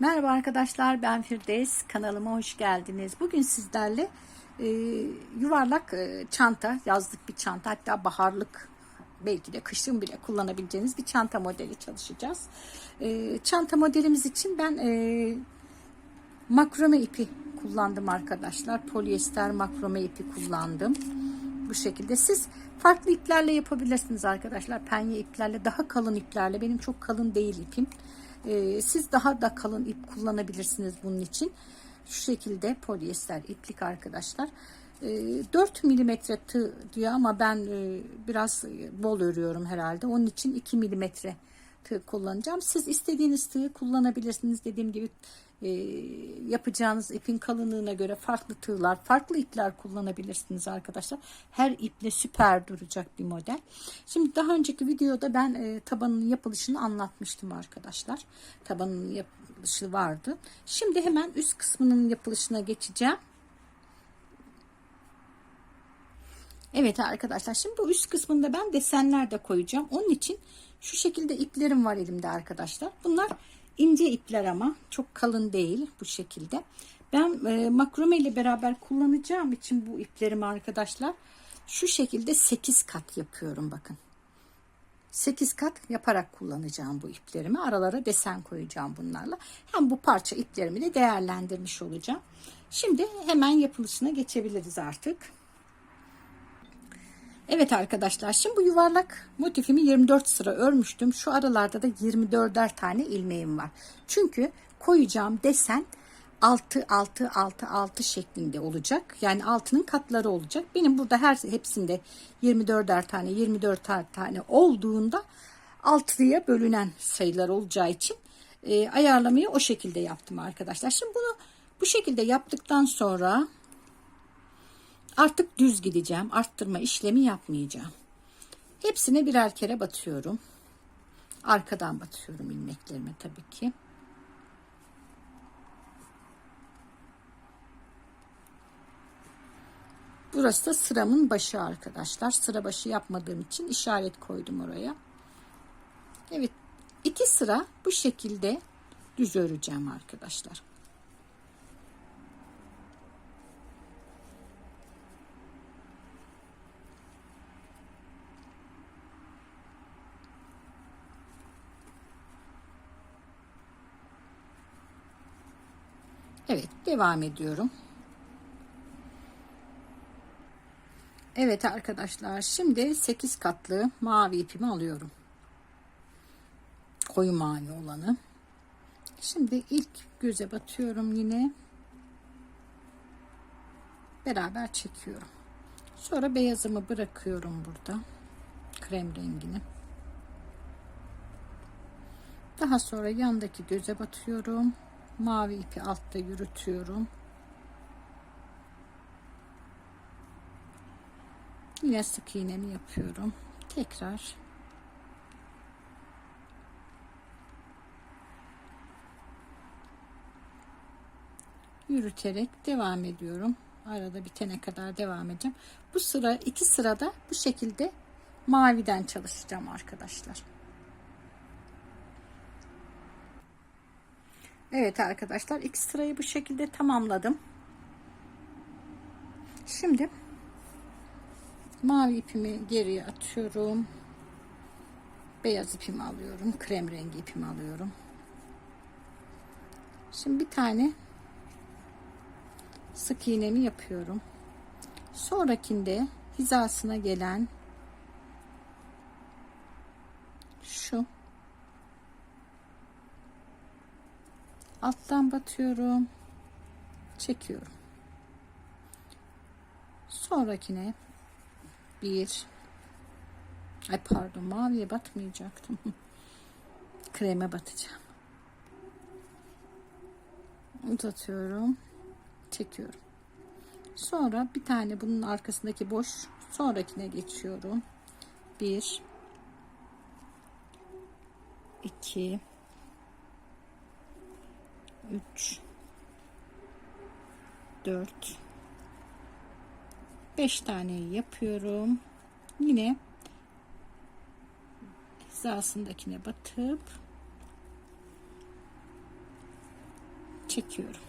Merhaba arkadaşlar ben Firdevs kanalıma hoş geldiniz. Bugün sizlerle e, yuvarlak e, çanta yazlık bir çanta hatta baharlık belki de kışın bile kullanabileceğiniz bir çanta modeli çalışacağız. E, çanta modelimiz için ben e, makrome ipi kullandım arkadaşlar. Polyester makrome ipi kullandım. Bu şekilde siz farklı iplerle yapabilirsiniz arkadaşlar. Penye iplerle daha kalın iplerle benim çok kalın değil ipim. Ee, siz daha da kalın ip kullanabilirsiniz bunun için. Şu şekilde polyester iplik arkadaşlar. Ee, 4 milimetre tığ diyor ama ben e, biraz bol örüyorum herhalde. Onun için 2 milimetre tığ kullanacağım. Siz istediğiniz tığı kullanabilirsiniz. Dediğim gibi e, yapacağınız ipin kalınlığına göre farklı tığlar, farklı ipler kullanabilirsiniz arkadaşlar. Her iple süper duracak bir model. Şimdi daha önceki videoda ben e, tabanın yapılışını anlatmıştım arkadaşlar. Tabanın yapılışı vardı. Şimdi hemen üst kısmının yapılışına geçeceğim. Evet arkadaşlar şimdi bu üst kısmında ben desenler de koyacağım. Onun için şu şekilde iplerim var elimde arkadaşlar. Bunlar ince ipler ama çok kalın değil bu şekilde. Ben e, makrome ile beraber kullanacağım için bu iplerimi arkadaşlar şu şekilde 8 kat yapıyorum bakın. 8 kat yaparak kullanacağım bu iplerimi. Aralara desen koyacağım bunlarla. Hem bu parça iplerimi de değerlendirmiş olacağım. Şimdi hemen yapılışına geçebiliriz artık. Evet arkadaşlar şimdi bu yuvarlak motifimi 24 sıra örmüştüm. Şu aralarda da 24'er tane ilmeğim var. Çünkü koyacağım desen 6 6 6 6 şeklinde olacak. Yani altının katları olacak. Benim burada her hepsinde 24'er tane 24 tane olduğunda 6'ya bölünen sayılar olacağı için e, ayarlamayı o şekilde yaptım arkadaşlar. Şimdi bunu bu şekilde yaptıktan sonra Artık düz gideceğim. Arttırma işlemi yapmayacağım. Hepsine birer kere batıyorum. Arkadan batıyorum ilmeklerime tabii ki. Burası da sıramın başı arkadaşlar. Sıra başı yapmadığım için işaret koydum oraya. Evet. iki sıra bu şekilde düz öreceğim arkadaşlar. Evet devam ediyorum. Evet arkadaşlar şimdi 8 katlı mavi ipimi alıyorum. Koyu mavi olanı. Şimdi ilk göze batıyorum yine. Beraber çekiyorum. Sonra beyazımı bırakıyorum burada. Krem rengini. Daha sonra yandaki göze batıyorum mavi ipi altta yürütüyorum. Yine sık iğnemi yapıyorum. Tekrar yürüterek devam ediyorum. Arada bitene kadar devam edeceğim. Bu sıra iki sırada bu şekilde maviden çalışacağım arkadaşlar. Evet arkadaşlar iki sırayı bu şekilde tamamladım. Şimdi mavi ipimi geriye atıyorum. Beyaz ipimi alıyorum. Krem rengi ipimi alıyorum. Şimdi bir tane sık iğnemi yapıyorum. Sonrakinde hizasına gelen şu alttan batıyorum. Çekiyorum. Sonrakine bir ay pardon maviye batmayacaktım. Kreme batacağım. Uzatıyorum. Çekiyorum. Sonra bir tane bunun arkasındaki boş sonrakine geçiyorum. Bir iki 3 4 5 tane yapıyorum. Yine hizasındakine batıp çekiyorum.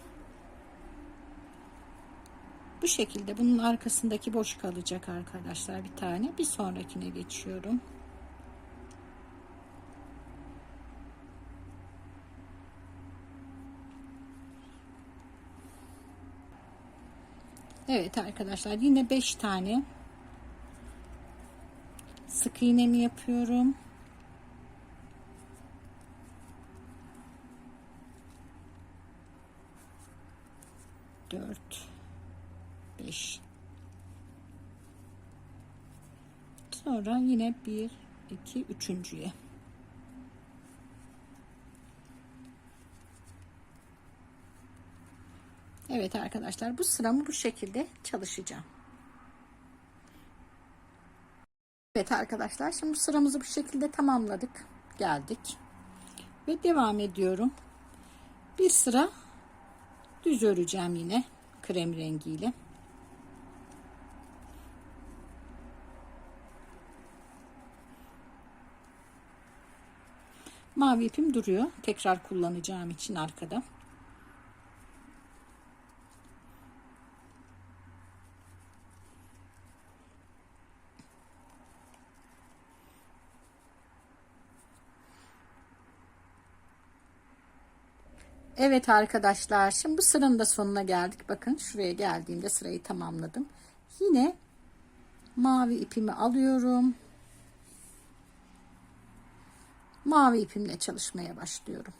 Bu şekilde bunun arkasındaki boş kalacak arkadaşlar bir tane. Bir sonrakine geçiyorum. Evet arkadaşlar yine 5 tane sık iğnemi yapıyorum. Dört, beş. Sonra yine bir, iki, üçüncüye. Evet arkadaşlar bu sıramı bu şekilde çalışacağım. Evet arkadaşlar şimdi sıramızı bu şekilde tamamladık. Geldik. Ve devam ediyorum. Bir sıra düz öreceğim yine krem rengiyle. Mavi ipim duruyor. Tekrar kullanacağım için arkada. Evet arkadaşlar şimdi bu sıranın da sonuna geldik. Bakın şuraya geldiğimde sırayı tamamladım. Yine mavi ipimi alıyorum. Mavi ipimle çalışmaya başlıyorum.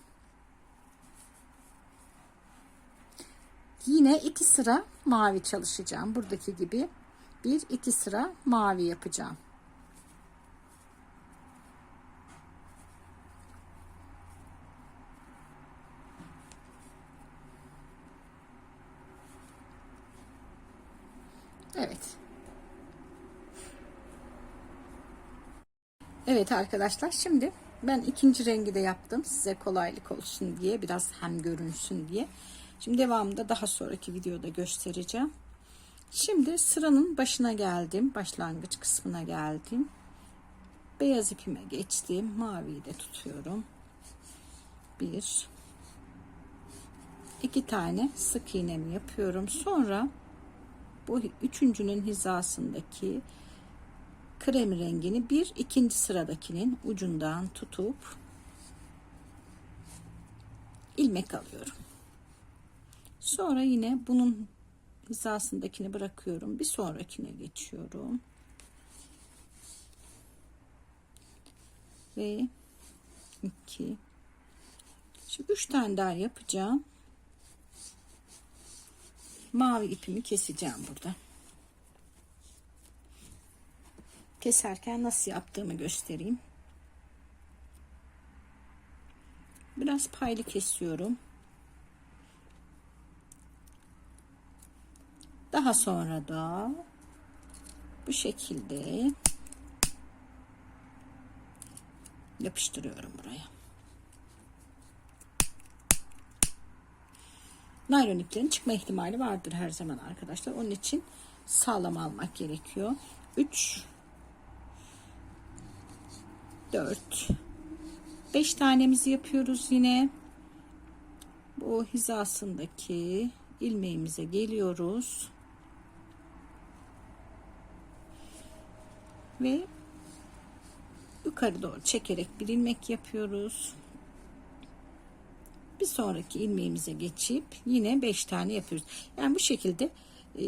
Yine iki sıra mavi çalışacağım. Buradaki gibi bir iki sıra mavi yapacağım. Evet. Evet arkadaşlar şimdi ben ikinci rengi de yaptım size kolaylık olsun diye biraz hem görünsün diye. Şimdi devamında daha sonraki videoda göstereceğim. Şimdi sıranın başına geldim. Başlangıç kısmına geldim. Beyaz ipime geçtim. Maviyi de tutuyorum. Bir, iki tane sık iğnemi yapıyorum. Sonra bu üçüncünün hizasındaki krem rengini bir ikinci sıradakinin ucundan tutup ilmek alıyorum. Sonra yine bunun hizasındakini bırakıyorum. Bir sonrakine geçiyorum. Ve iki. Şimdi üç tane daha yapacağım mavi ipimi keseceğim burada. Keserken nasıl yaptığımı göstereyim. Biraz paylı kesiyorum. Daha sonra da bu şekilde yapıştırıyorum buraya. naylon iplerin çıkma ihtimali vardır her zaman arkadaşlar. Onun için sağlam almak gerekiyor. 3 4 5 tanemizi yapıyoruz yine. Bu hizasındaki ilmeğimize geliyoruz. Ve yukarı doğru çekerek bir ilmek yapıyoruz bir sonraki ilmeğimize geçip yine 5 tane yapıyoruz. Yani bu şekilde e,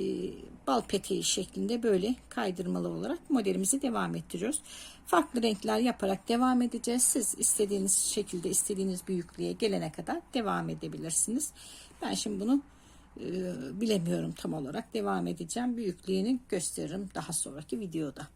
bal peteği şeklinde böyle kaydırmalı olarak modelimizi devam ettiriyoruz. Farklı renkler yaparak devam edeceğiz. Siz istediğiniz şekilde istediğiniz büyüklüğe gelene kadar devam edebilirsiniz. Ben şimdi bunu e, bilemiyorum tam olarak devam edeceğim. Büyüklüğünü gösteririm daha sonraki videoda.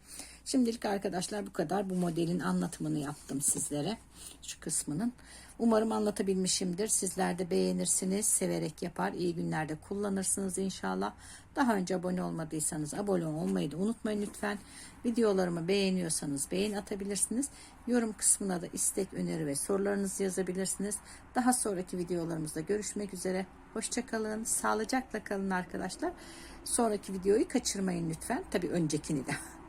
Şimdilik arkadaşlar bu kadar. Bu modelin anlatımını yaptım sizlere. Şu kısmının. Umarım anlatabilmişimdir. Sizler de beğenirsiniz. Severek yapar. iyi günlerde kullanırsınız inşallah. Daha önce abone olmadıysanız abone olmayı da unutmayın lütfen. Videolarımı beğeniyorsanız beğen atabilirsiniz. Yorum kısmına da istek, öneri ve sorularınızı yazabilirsiniz. Daha sonraki videolarımızda görüşmek üzere. Hoşçakalın. Sağlıcakla kalın arkadaşlar. Sonraki videoyu kaçırmayın lütfen. Tabii öncekini de.